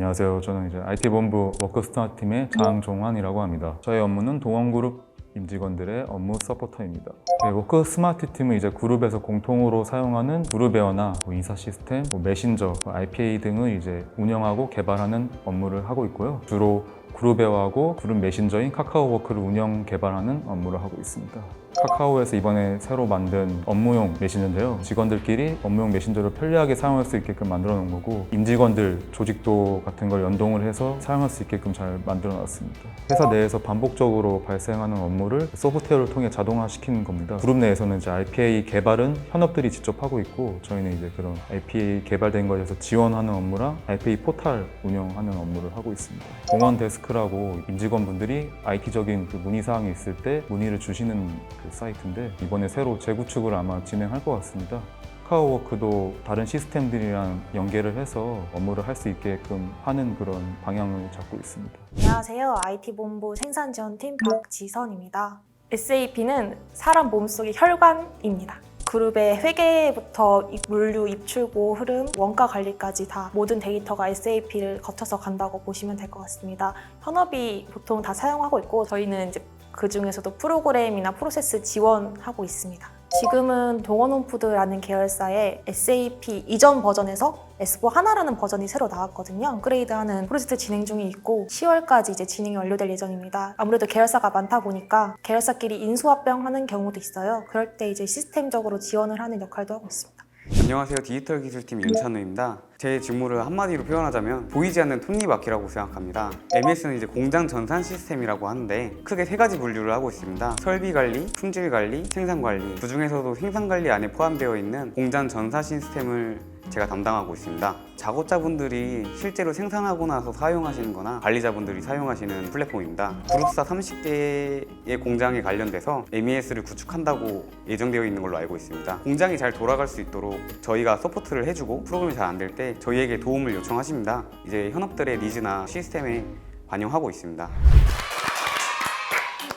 안녕하세요. 저는 이제 IT본부 워크스타 팀의 장종환이라고 합니다. 저희 업무는 동원그룹 임직원들의 업무 서포터입니다. 네, 워크 스마트 팀은 이제 그룹에서 공통으로 사용하는 그룹웨어나 뭐 인사 시스템, 뭐 메신저, 뭐 IPA 등을 이제 운영하고 개발하는 업무를 하고 있고요. 주로 그룹웨어하고 그룹 메신저인 카카오워크를 운영 개발하는 업무를 하고 있습니다. 카카오에서 이번에 새로 만든 업무용 메신저인데요. 직원들끼리 업무용 메신저를 편리하게 사용할 수 있게끔 만들어 놓은 거고 임직원들 조직도 같은 걸 연동을 해서 사용할 수 있게끔 잘 만들어 놨습니다. 회사 내에서 반복적으로 발생하는 업무를 소프트웨어를 통해 자동화시키는 겁니다. 그룹 내에서는 이제 RPA 개발은 현업들이 직접 하고 있고 저희는 이제 그런 RPA 개발된 것에서 지원하는 업무랑 RPA 포탈 운영하는 업무를 하고 있습니다. 공원 데스크라고 임직원분들이 IT적인 그 문의 사항이 있을 때 문의를 주시는 그 사이트인데 이번에 새로 재구축을 아마 진행할 것 같습니다. 카카오워크도 다른 시스템들이랑 연계를 해서 업무를 할 수 있게끔 하는 그런 방향을 잡고 있습니다. 안녕하세요. IT본부 생산지원팀 박지선입니다. SAP는 사람 몸속의 혈관입니다. 그룹의 회계부터 이- 물류, 입출고, 흐름, 원가 관리까지 다 모든 데이터가 SAP를 거쳐서 간다고 보시면 될 것 같습니다. 현업이 보통 다 사용하고 있고 저희는 이제 그 중에서도 프로그램이나 프로세스 지원하고 있습니다. 지금은 동원홈푸드라는 계열사의 SAP 이전 버전에서 S4 하나라는 버전이 새로 나왔거든요. 업그레이드하는 프로젝트 진행 중에 있고 10월까지 이제 진행이 완료될 예정입니다. 아무래도 계열사가 많다 보니까 계열사끼리 인수합병하는 경우도 있어요. 그럴 때 이제 시스템적으로 지원을 하는 역할도 하고 있습니다. 안녕하세요. 디지털 기술팀 윤찬우입니다. 제 직무를 한마디로 표현하자면 보이지 않는 톱니바퀴라고 생각합니다. MES는 이제 공장 전산 시스템이라고 하는데 크게 세 가지 분류를 하고 있습니다. 설비 관리, 품질 관리, 생산 관리. 그 중에서도 생산 관리 안에 포함되어 있는 공장 전산 시스템을 제가 담당하고 있습니다. 작업자분들이 실제로 생산하고 나서 사용하시는 거나 관리자분들이 사용하시는 플랫폼입니다. 그룹사 30개의 공장에 관련돼서 MES를 구축한다고 예정되어 있는 걸로 알고 있습니다. 공장이 잘 돌아갈 수 있도록 저희가 서포트를 해주고 프로그램이 잘 안 될 때 저희에게 도움을 요청하십니다. 이제 현업들의 니즈나 시스템에 반영하고 있습니다.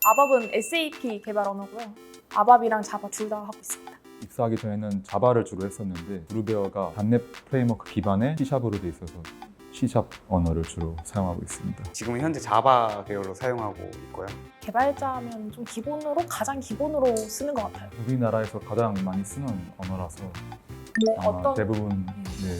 아밥은 SAP 개발 언어고요. 아밥이랑 자바 둘 다 하고 있습니다. 입사하기 전에는 자바를 주로 했었는데 그루베어가 단넷 프레임워크 기반의 C샵으로 돼 있어서 C샵 언어를 주로 사용하고 있습니다. 지금은 현재 자바 계열로 사용하고 있고요. 개발자면 좀 기본으로 가장 기본으로 쓰는 것 같아요. 우리나라에서 가장 많이 쓰는 언어라서 아마 어떤 대부분 네,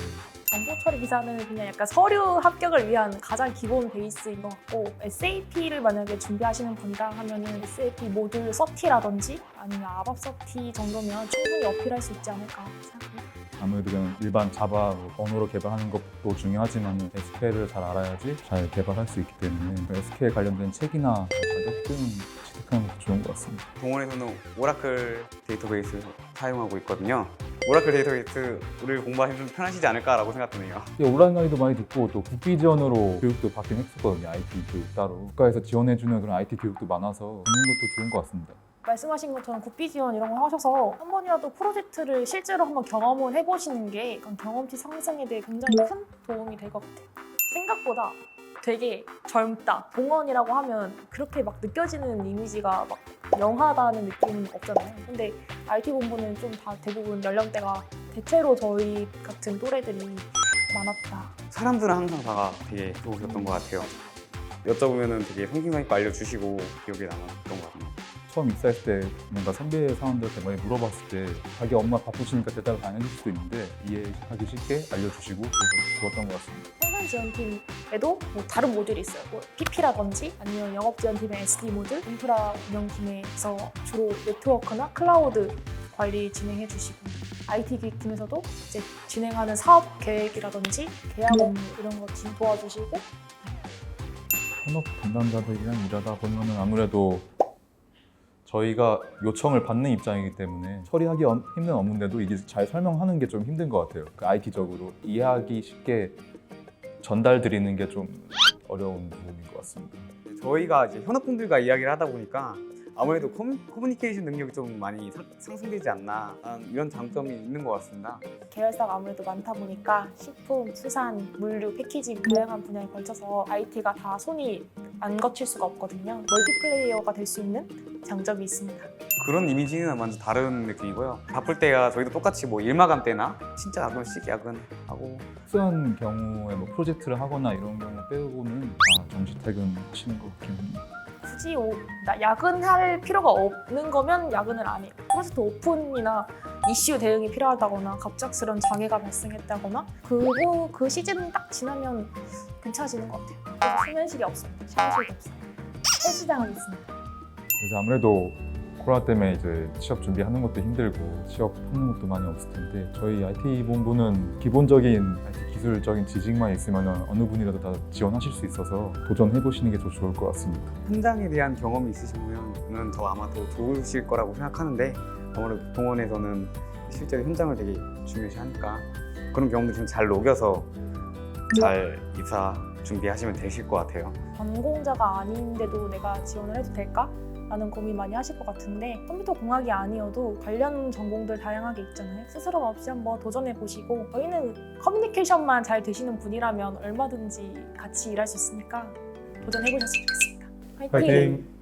정보 처리 기사는 그냥 약간 서류 합격을 위한 가장 기본 베이스인 것 같고 SAP를 만약에 준비하시는 분이라 하면은 SAP 모듈 서티라든지 아니면 아밥 서티 정도면 충분히 어필할 수 있지 않을까 생각합니다. 아무래도 그냥 일반 자바 언어로 개발하는 것도 중요하지만 SQL을 잘 알아야지 잘 개발할 수 있기 때문에 SQL 관련된 책이나 자격 등 취득하는 것도 좋은 것 같습니다. 동원에서는 오라클 데이터베이스 사용하고 있거든요. 오라클 데이터베이스를 공부하시면 좀 편하시지 않을까라고 생각드네요. 이게 온라인 강의도 많이 듣고 또 국비 지원으로 교육도 받긴 했었거든요. IT 교육 따로. 국가에서 지원해주는 그런 IT 교육도 많아서 듣는 것도 좋은 것 같습니다. 말씀하신 것처럼 국비 지원 이런 거 하셔서 한 번이라도 프로젝트를 실제로 한번 경험을 해보시는 게 경험치 상승에 대해 굉장히 큰 도움이 될 것 같아요. 생각보다 되게 젊다. 공원이라고 하면 그렇게 막 느껴지는 이미지가 막 영하다는 느낌은 없잖아요. 근데 IT 본부는 좀 다 대부분 연령대가 대체로 저희 같은 또래들이 많았다. 사람들은 항상 다가 되게 좋으셨던 것 같아요. 여쭤보면 되게 성심성 있고 알려주시고 기억에 남았던 것 같아요. 처음 입사했을 때 뭔가 선배 사원들한테 많이 물어봤을 때 자기 엄마 바쁘시니까 대답을 안 해줄 수도 있는데 이해하기 쉽게 알려주시고 그래서 좋았던 것 같습니다. 지원팀에도 뭐 다른 모듈이 있어요. 뭐 PP라든지 아니면 영업 지원팀의 SD 모듈, 인프라 운영팀에서 주로 네트워크나 클라우드 관리 진행해 주시고 IT 기획팀에서도 이제 진행하는 사업 계획이라든지 계약 업무 이런 거 진- 도와주시고 현업 담당자들이랑 일하다 보면은 아무래도 저희가 요청을 받는 입장이기 때문에 처리하기 엄- 힘든 업무인데도 이게 잘 설명하는 게 좀 힘든 것 같아요. 그 IT적으로 이해하기 쉽게 전달 드리는 게 좀 어려운 부분인 것 같습니다. 저희가 이제 현업분들과 이야기를 하다 보니까 아무래도 커뮤, 커뮤니케이션 능력이 좀 많이 상- 상승되지 않나 아, 이런 장점이 있는 것 같습니다. 계열사가 아무래도 많다 보니까 식품, 수산, 물류, 패키징 다양한 분야에 걸쳐서 IT가 다 손이 안 거칠 수가 없거든요. 멀티플레이어가 될 수 있는 장점이 있습니다. 그런 이미지는 완전 다른 느낌이고요. 바쁠 때야 저희도 똑같이 뭐 일마감 때나 진짜 가끔씩 야근하고 특수한 경우에 뭐 프로젝트를 하거나 이런 경우 빼고는 다 정시 퇴근하시는 것 같긴 합니다. 굳이 오- 나- 야근할 필요가 없는 거면 야근을 안 해요. 프로젝트 오픈이나 이슈 대응이 필요하다거나 갑작스런 장애가 발생했다거나 그거 그 시즌 딱 지나면 괜찮아지는 것 같아요. 그래서 수면실이 없습니다. 샤워실도 없어요. 헬스장은 있습니다. 그래서 아무래도 코로나 때문에 이제 취업 준비하는 것도 힘들고 취업 하는 것도 많이 없을 텐데 저희 IT 본부는 기본적인 IT 기술적인 지식만 있으면 어느 분이라도 다 지원하실 수 있어서 도전해 보시는 게더 좋을 것 같습니다. 현장에 대한 경험이 있으시면 더 아마 더 좋으실 거라고 생각하는데 아무래도 동원에서는 실제로 현장을 되게 중요시하니까 그런 경험도 좀 잘 녹여서 잘 입사 준비하시면 되실 것 같아요. 전공자가 아닌데도 내가 지원을 해도 될까? 라는 고민 많이 하실 것 같은데 컴퓨터 공학이 아니어도 관련 전공들 다양하게 있잖아요. 스스럼 없이 한번 도전해 보시고 저희는 커뮤니케이션만 잘 되시는 분이라면 얼마든지 같이 일할 수 있으니까 도전해 보셨으면 좋겠습니다. 화이팅! 파이팅!